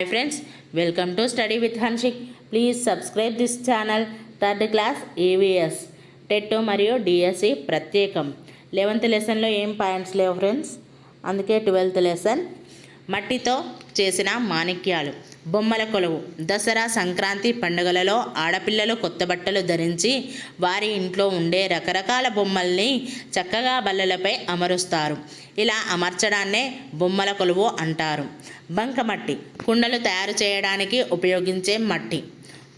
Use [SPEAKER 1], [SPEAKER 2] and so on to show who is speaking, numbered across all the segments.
[SPEAKER 1] Hi friends welcome to study with Hanshik please subscribe this channel third class EVS TET మరియు DSC ప్రత్యేకం. Eleventh లెసన్లో ఏం points లేవు friends అందుకే twelfth lesson మట్టితో చేసిన మాణిక్యాలు. బొమ్మల కొలువు. దసరా సంక్రాంతి పండుగలలో ఆడపిల్లలు కొత్త బట్టలు ధరించి వారి ఇంట్లో ఉండే రకరకాల బొమ్మల్ని చక్కగా బల్లలపై అమరుస్తారు. ఇలా అమర్చడాన్నే బొమ్మల కొలువు అంటారు. బంకమట్టి. కుండలు తయారు చేయడానికి ఉపయోగించే మట్టి.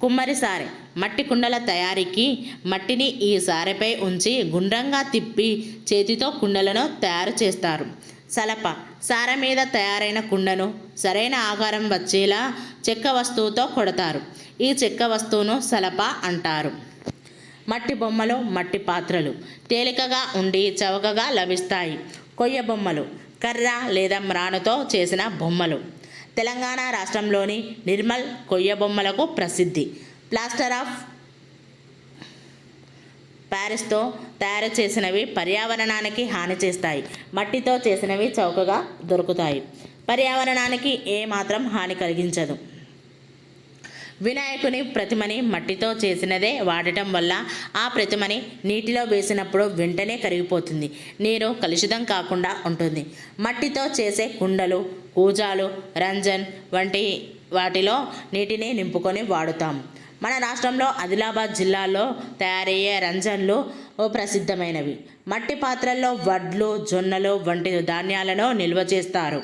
[SPEAKER 1] కుమ్మరి సారె. మట్టి కుండల తయారీకి మట్టిని ఈ సారెపై ఉంచి గుండ్రంగా తిప్పి చేతితో కుండలను తయారు చేస్తారు. సలప. సార మీద తయారైన కుండను సరైన ఆకారం వచ్చేలా చెక్క వస్తువుతో కొడతారు. ఈ చెక్క వస్తువును సలప అంటారు. మట్టి బొమ్మలు మట్టి పాత్రలు తేలికగా ఉండి చవకగా లభిస్తాయి. కొయ్య బొమ్మలు కర్ర లేదా మ్రానుతో చేసిన బొమ్మలు. తెలంగాణ రాష్ట్రంలోని నిర్మల్ కొయ్య బొమ్మలకు ప్రసిద్ధి. ప్లాస్టర్ ఆఫ్ ప్యారిస్తో తయారు చేసినవి పర్యావరణానికి హాని చేస్తాయి. మట్టితో చేసినవి చౌకగా దొరుకుతాయి. పర్యావరణానికి ఏమాత్రం హాని కలిగించదు. వినాయకుని ప్రతిమని మట్టితో చేసినదే వాడటం వల్ల ఆ ప్రతిమని నీటిలో వేసినప్పుడు వెంటనే కరిగిపోతుంది. నీరు కలుషితం కాకుండా ఉంటుంది. మట్టితో చేసే కుండలు కూజాలు రంజన్ వంటి వాటిలో నీటిని నింపుకొని వాడుతాం. మన రాష్ట్రంలో ఆదిలాబాద్ జిల్లాలో తయారయ్యే రంజన్లు ఓ ప్రసిద్ధమైనవి. మట్టి పాత్రల్లో వడ్లు జొన్నలు వంటి ధాన్యాలను నిల్వ చేస్తారు.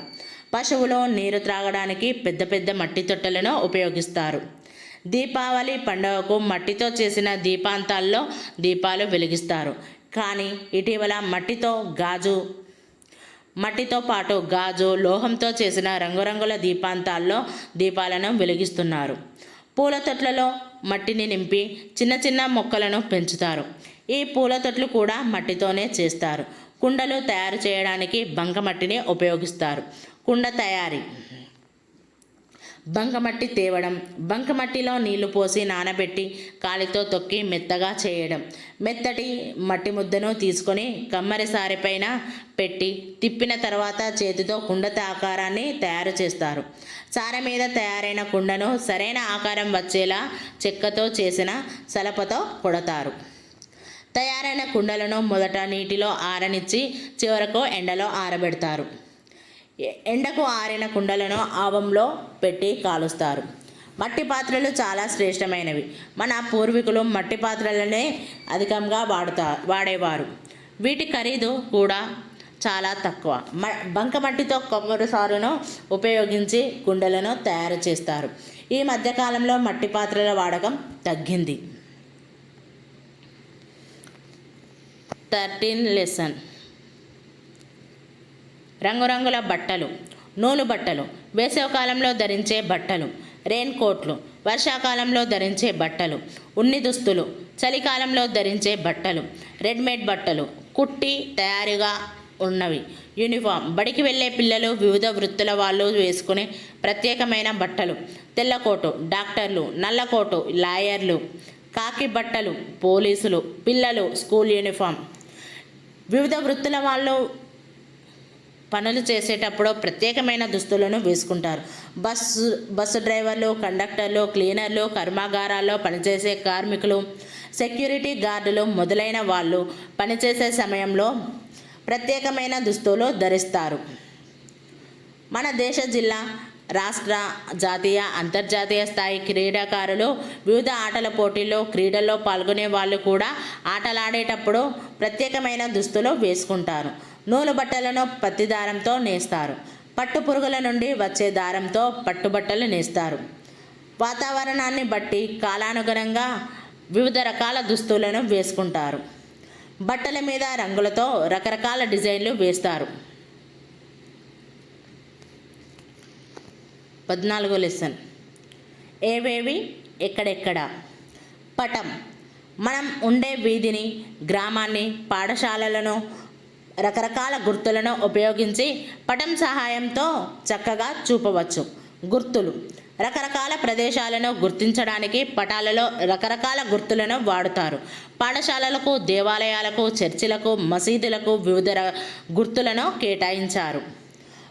[SPEAKER 1] పశువులు నీరు త్రాగడానికి పెద్ద పెద్ద మట్టి తొట్టెలను ఉపయోగిస్తారు. దీపావళి పండుగకు మట్టితో చేసిన దీపాంతాల్లో దీపాలు వెలిగిస్తారు. కానీ ఇటీవల మట్టితో గాజు మట్టితో పాటు గాజు లోహంతో చేసిన రంగురంగుల దీపాంతాల్లో దీపాలను వెలిగిస్తున్నారు. పూల తొట్లలో మట్టిని నింపి చిన్న చిన్న మొక్కలను పెంచుతారు. ఈ పూల తొట్లు కూడా మట్టితోనే చేస్తారు. కుండలు తయారు చేయడానికి బంకమట్టిని ఉపయోగిస్తారు. కుండ తయారీ. బంకమట్టి తేవడం. బంకమట్టిలో నీళ్ళు పోసి నానబెట్టి కాలితో తొక్కి మెత్తగా చేయడం. మెత్తటి మట్టి ముద్దను తీసుకొని కమ్మరి సారిపైన పెట్టి తిప్పిన తర్వాత చేతితో కుండత ఆకారాన్ని తయారు చేస్తారు. సార మీద తయారైన కుండను సరైన ఆకారం వచ్చేలా చెక్కతో చేసిన సలపతో కొడతారు. తయారైన కుండలను మొదట నీటిలో ఆరనిచ్చి చివరకు ఎండలో ఆరబెడతారు. ఎండకు ఆరిన కుండలను ఆవంలో పెట్టి కాలుస్తారు. మట్టి పాత్రలు చాలా శ్రేష్టమైనవి. మన పూర్వీకులు మట్టి పాత్రలనే అధికంగా వాడుతా వాడేవారు. వీటి ఖరీదు కూడా చాలా తక్కువ. మ బంకమట్టితో కొమ్మరి సారును ఉపయోగించి కుండలను తయారు చేస్తారు. ఈ మధ్యకాలంలో మట్టి పాత్రల వాడకం తగ్గింది. Thirteen lesson. రంగురంగుల బట్టలు నూలు బట్టలు వేసవికాలంలో ధరించే బట్టలు రెయిన్ కోట్లు వర్షాకాలంలో ధరించే బట్టలు ఉన్ని దుస్తులు చలికాలంలో ధరించే బట్టలు రెడీమేడ్ బట్టలు కుట్టి తయారుగా ఉన్నవి. యూనిఫామ్ బడికి వెళ్ళే పిల్లలు వివిధ వృత్తుల వాళ్ళు వేసుకునే ప్రత్యేకమైన బట్టలు. తెల్లకోటు డాక్టర్లు. నల్లకోటు లాయర్లు. కాకి బట్టలు. పోలీసులు. పిల్లలు. School uniform. వివిధ వృత్తుల వాళ్ళు పనులు చేసేటప్పుడు ప్రత్యేకమైన దుస్తులను వేసుకుంటారు. బస్సు బస్సు డ్రైవర్లు కండక్టర్లు క్లీనర్లు కర్మాగారాల్లో పనిచేసే కార్మికులు సెక్యూరిటీ గార్డులు మొదలైన వాళ్ళు పనిచేసే సమయంలో ప్రత్యేకమైన దుస్తులు ధరిస్తారు. మన దేశ జిల్లా రాష్ట్ర జాతీయ అంతర్జాతీయ స్థాయి క్రీడాకారులు వివిధ ఆటల పోటీల్లో క్రీడల్లో పాల్గొనే వాళ్ళు కూడా ఆటలాడేటప్పుడు ప్రత్యేకమైన దుస్తులు వేసుకుంటారు. నూలు బట్టలను పత్తి దారంతో నేస్తారు. పట్టు పురుగుల నుండి వచ్చే దారంతో పట్టుబట్టలు నేస్తారు. వాతావరణాన్ని బట్టి కాలానుగుణంగా వివిధ రకాల దుస్తులను వేసుకుంటారు. బట్టల మీద రంగులతో రకరకాల డిజైన్లు వేస్తారు. పద్నాలుగో లెసన్. ఏవేవి? ఎక్కడెక్కడ? పటం. మనం ఉండే వీధిని గ్రామాన్ని పాఠశాలలను రకరకాల గుర్తులను ఉపయోగించి పటం సహాయంతో చక్కగా చూపవచ్చు. గుర్తులు. రకరకాల ప్రదేశాలను గుర్తించడానికి పటాలలో రకరకాల గుర్తులను వాడుతారు. పాఠశాలలకు దేవాలయాలకు చర్చిలకు మసీదులకు వివిధ గుర్తులను కేటాయించారు.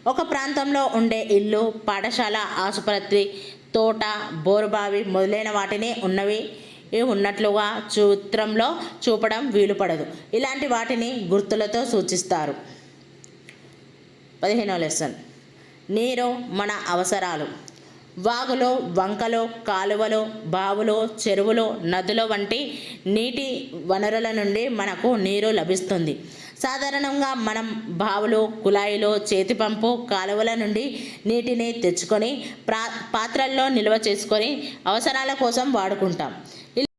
[SPEAKER 1] ఒక ప్రాంతంలో ఉండే ఇల్లు పాఠశాల ఆసుపత్రి తోట బోరుబావి మొదలైన వాటిని ఉన్నవి. ఉన్నట్లుగా చిత్రంలో చూపడం వీలుపడదు. ఇలాంటి వాటిని గుర్తులతో సూచిస్తారు. పదిహేనో లెసన్. నీరు మన అవసరాలు. వాగులు వంకలు కాలువలు బావులు చెరువులు నదులు వంటి నీటి వనరుల నుండి మనకు నీరు లభిస్తుంది. సాధారణంగా మనం బావులు కుళాయిలు చేతి పంపు కాలువల నుండి నీటిని తెచ్చుకొని ప్రా పాత్రల్లో నిల్వ చేసుకొని అవసరాల కోసం వాడుకుంటాం.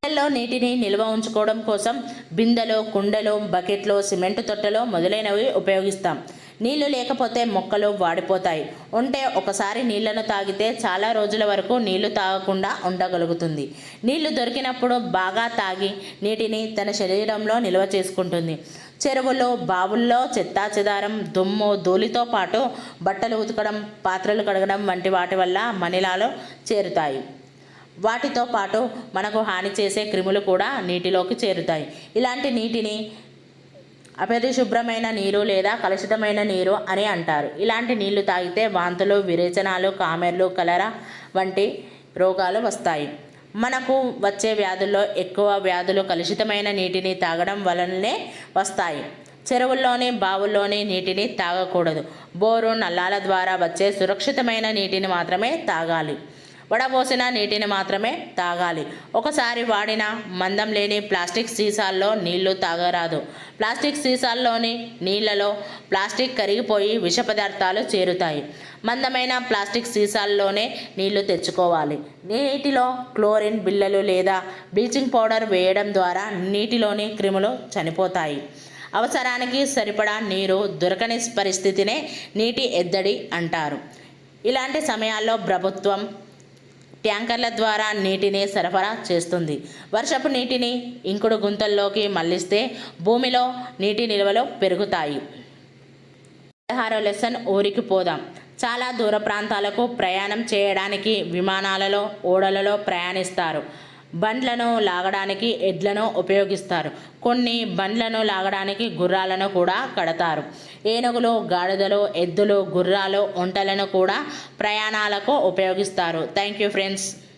[SPEAKER 1] ఇళ్ళలో నీటిని నిల్వ ఉంచుకోవడం కోసం బిందెలు కుండలు బకెట్లు సిమెంట్ తొట్టెలు మొదలైనవి ఉపయోగిస్తాం. నీళ్ళు లేకపోతే మొక్కలు వాడిపోతాయి. ఉంటే ఒకసారి నీళ్ళను తాగితే చాలా రోజుల వరకు నీళ్ళు తాగకుండా ఉండగలుగుతుంది. నీళ్ళు దొరికినప్పుడు బాగా తాగి నీటిని తన శరీరంలో నిల్వ చేసుకుంటుంది. చెరువుల్లో బావుల్లో చెత్తా చెదారం దుమ్ము ధూళితో పాటు బట్టలు ఉతకడం పాత్రలు కడగడం వంటి వాటి వల్ల మనిలాలో చేరుతాయి. వాటితో పాటు మనకు హాని చేసే క్రిములు కూడా నీటిలోకి చేరుతాయి. ఇలాంటి నీటిని అపరిశుభ్రమైన నీరు లేదా కలుషితమైన నీరు అని అంటారు. ఇలాంటి నీళ్ళు తాగితే వాంతులు విరేచనాలు కామెర్లు కలరా వంటి రోగాలు వస్తాయి. మనకు వచ్చే వ్యాధుల్లో ఎక్కువ వ్యాధులు కలుషితమైన నీటిని తాగడం వలననే వస్తాయి. చెరువుల్లోని బావుల్లోని నీటిని తాగకూడదు. బోరు నల్లాల ద్వారా వచ్చే సురక్షితమైన నీటిని మాత్రమే తాగాలి. వడబోసిన నీటిని మాత్రమే తాగాలి. ఒకసారి వాడిన మందం లేని ప్లాస్టిక్ సీసాల్లో నీళ్ళు తాగరాదు. ప్లాస్టిక్ సీసాల్లోని నీళ్ళలో ప్లాస్టిక్ కరిగిపోయి విష పదార్థాలు చేరుతాయి. మందమైన ప్లాస్టిక్ సీసాల్లోనే నీళ్ళు తెచ్చుకోవాలి. నీటిలో క్లోరిన్ బిళ్ళలు లేదా బ్లీచింగ్ పౌడర్ వేయడం ద్వారా నీటిలోని క్రిములు చనిపోతాయి. అవసరానికి సరిపడా నీరు దొరకని పరిస్థితినే నీటి ఎద్దడి అంటారు. ఇలాంటి సమయాల్లో ప్రభుత్వం ట్యాంకర్ల ద్వారా నీటిని సరఫరా చేస్తుంది. వర్షపు నీటిని ఇంకుడు గుంతల్లోకి మళ్ళిస్తే భూమిలో నీటి నిల్వలు పెరుగుతాయి. పదహారో లెసన్ ఊరికి పోదాం. చాలా దూర ప్రాంతాలకు ప్రయాణం చేయడానికి విమానాలలో ఓడలలో ప్రయాణిస్తారు. బండ్లను లాగడానికి ఎడ్లను ఉపయోగిస్తారు. కొన్ని బండ్లను లాగడానికి గుర్రాలను కూడా కడతారు. ఏనుగులు గాడిదలు ఎద్దులు గుర్రాలు ఒంటలను కూడా ప్రయాణాలకు ఉపయోగిస్తారు. Thank you friends.